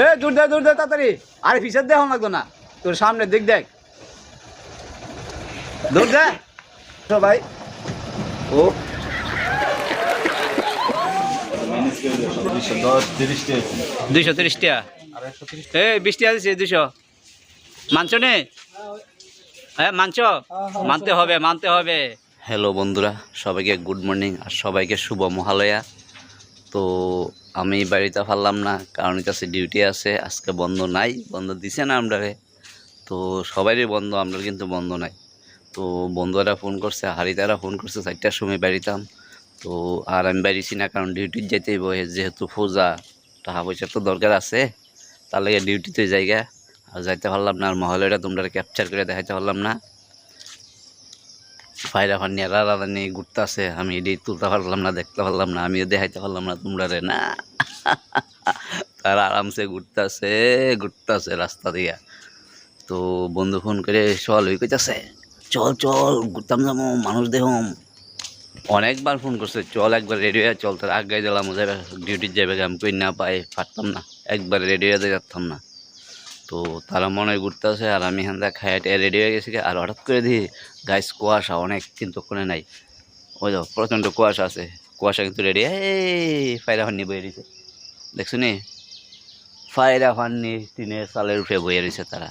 এ দূর দে দূর দে তাড়াতাড়ি। আরে পিছের দেখ লাগতো না। তোর সামনে দিক দেখ। দূর দে। সবাই ও। দুইশো তিরিশ টাকা এ বিশ দিচ্ছে দুইশো। মানছ নে? হ্যাঁ মানছ? মানতে হবে মানতে হবে। হ্যালো বন্ধুরা। সবাইকে গুড মর্নিং আর সবাইকে শুভ মহালয়া। তো আমি বাড়িতে পারলাম না কারণ কাছে ডিউটি আছে, আজকে বন্ধ নাই, বন্ধ দিছে না আমরা তো সবারই বন্ধ আমরা কিন্তু বন্ধ নাই। তো বন্ধুরা ফোন করছে হারিতারা ফোন করছে, চারটার সময় বাড়িতাম। তো আর আমি বাড়িছি না, কারণ ডিউটির যেতেই বয়ে যেহেতু পূজা টাকা পয়সা তো দরকার আছে। তার লাগে ডিউটিতে জায়গা আর যাইতে পারলাম না, আর মহলটা তোমরা ক্যাপচার করে দেখাইতে পারলাম না। ফাইরা ফান্নি আর রাধা নিয়ে আছে আমি এটি তুলতে পারলাম না, দেখতে পারলাম না, আমিও দেখাইতে পারলাম না তোমরা রে, না। তারা আরামসে ঘুরতেছে ঘুরতেছে রাস্তা দিয়া। তো বন্ধু ফোন করে চল ওই কইতাছে, চল চল, ঘুরতাম যাব মানুষ দেখুম অনেকবার ফোন করছে, চল, একবার রেডি হয়ে চল, তার আগে দিলাম যাবে ডিউটির যাবে আমি কই না পাই, পারতাম না, একবার রেডি হয়ে যাচ্তাম না। তো তারা মনে ঘুরতে আসে আর আমি এখান থেকে খাইয়া টেয়া রেডি হয়ে গেছি আর হঠাৎ করে দিই গাইস কুয়াশা অনেক কিন্তু ওখানে নাই। ওই যাও প্রচণ্ড কুয়াশা আছে, কুয়াশা কিন্তু রেডি এই ফায়রা ফান্নি বয়ে দিছে। দেখছ নি? ফায়রা ফান্নি টিনের চালের উপরে বয়ে রয়েছে তারা।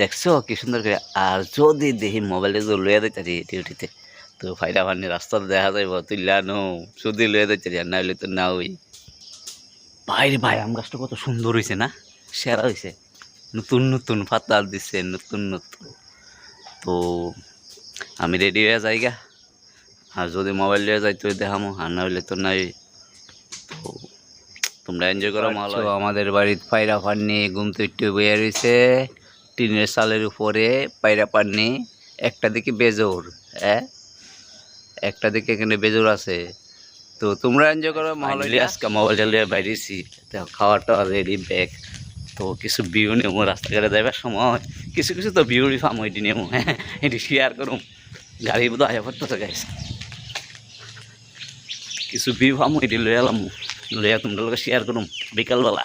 দেখছ কি সুন্দর করে? আর যদি দেখি মোবাইলে যদি লইয়া দিতে ডিউটিতে তো ফায়রা ফান্নি রাস্তাতে দেখা যাইব, তুইলা নো যদি লইয়া দিতে আর না হইলে তো না ওই বাইরে ভাই, আম গাছটা কত সুন্দর হয়েছে না? সেরা হয়েছে নতুন নতুন পাতা দিচ্ছে নতুন নতুন। তো আমি রেডি হয়ে যাই গা। আর যদি মোবাইল নিয়ে যাই তুই দেখামো আর না হইলে তো নাই। তো তোমরা এনজয় করো মালো আমাদের বাড়ির পায়রা পাননি ঘুমতে একটু বয়ে রয়েছে টিনের সালের উপরে পায়রা পাননি একটা দিকে বেজোর হ্যাঁ? একটা দিকে এখানে বেজোর আছে। তো তোমরা এনজয় করো মহালয়া আজকে মোবাইল চালিয়ে বাইরেছি। খাওয়াটা রেডি ব্যাগ তো কিছু ভিউ নেব রাস্তাঘাটে যাবার সময়। কিছু কিছু তো ভিউ ফার্ম ওইটি নেব হ্যাঁ এটি শেয়ার করুম। গাড়ি বোধ আয়া পড়তে গাইস। কিছু ভিউ ফার্ম ওইটি লয়ে এলাম লইয়া তোমরা লোক শেয়ার করুম বিকালবেলা।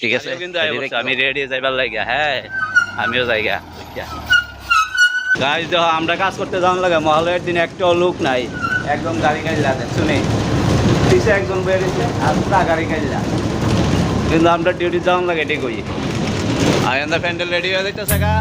ঠিক আছে? কিন্তু আমি রেডি যাইবার লাগে হ্যাঁ আমিও যাইগা গাড়ি তো আমরা কাজ করতে যাওয়ার লাগে মহালয়ের দিন একটা লোক নাই। একদম গাড়ি গাড়ি লাগে শুনে। একজন বেরিয়েছে আর গাড়ি গাড়ি লাগে কিন্তু আমরা ডিউটি যাওয়ার লাগে এটাই কই আর প্যান্ডেল রেডি হয়ে যাইতেছে গা।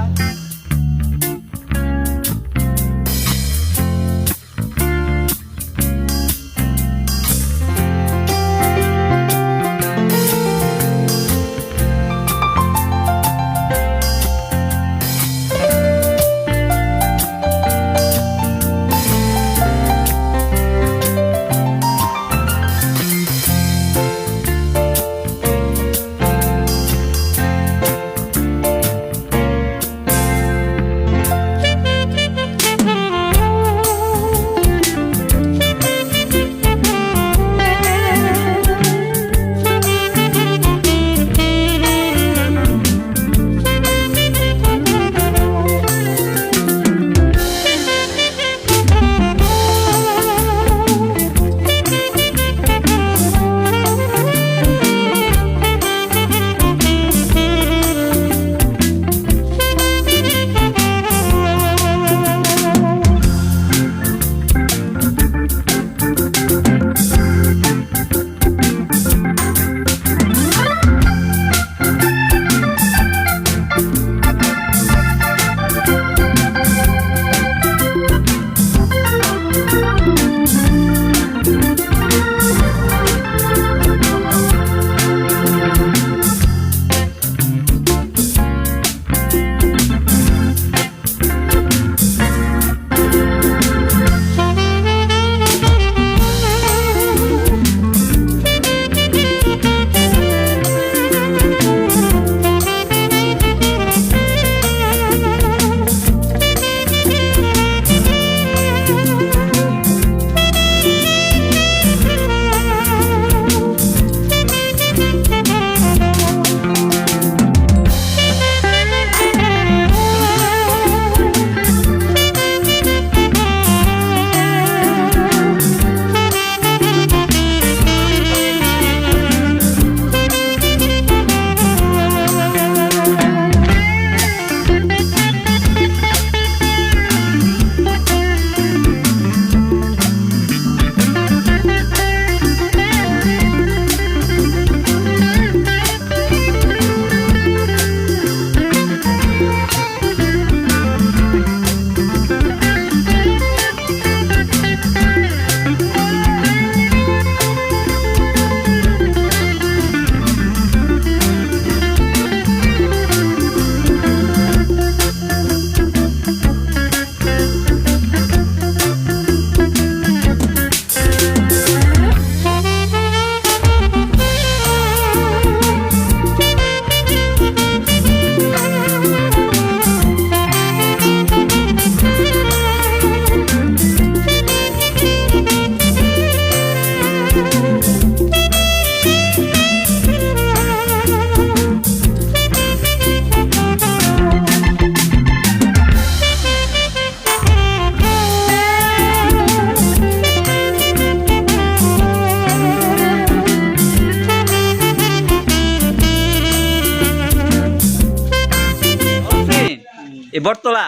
বটতলা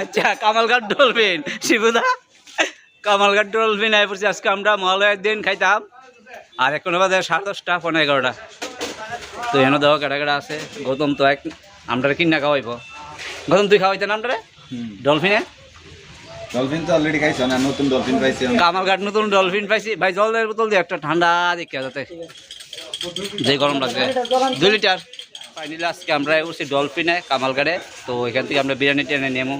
আচ্ছা কামালঘাট ডলফিন। শিবুদা কামালঘাট ডলফিন আই পড়ছি। আজকে আমরা মহালয়ের দিন খাইতাম। আর এখন বাজে সাড়ে দশটা পনেরো এগারোটা। তো এনে দেওয়া কেটা কেটা আছে। গৌতম তো এক আমরা কিনা খাওয়াইব। গৌতম তুই খাওয়াইতে না আমরা ডলফিনে? ডলফিন তো অলরেডি খাইছো না? নতুন ডলফিন পাইছি কামালঘাট নতুন ডলফিন পাইছি। ভাই জলের বোতল দিয়ে একটা ঠান্ডা দেখে যাতে। যে গরম লাগছে। দুই লিটার। ফাইনালি আজকে আমরা এসেছি ডলফিনে কামালগাড়ে। তো এখান থেকে আমরা বিরিয়ানি টেনে নেব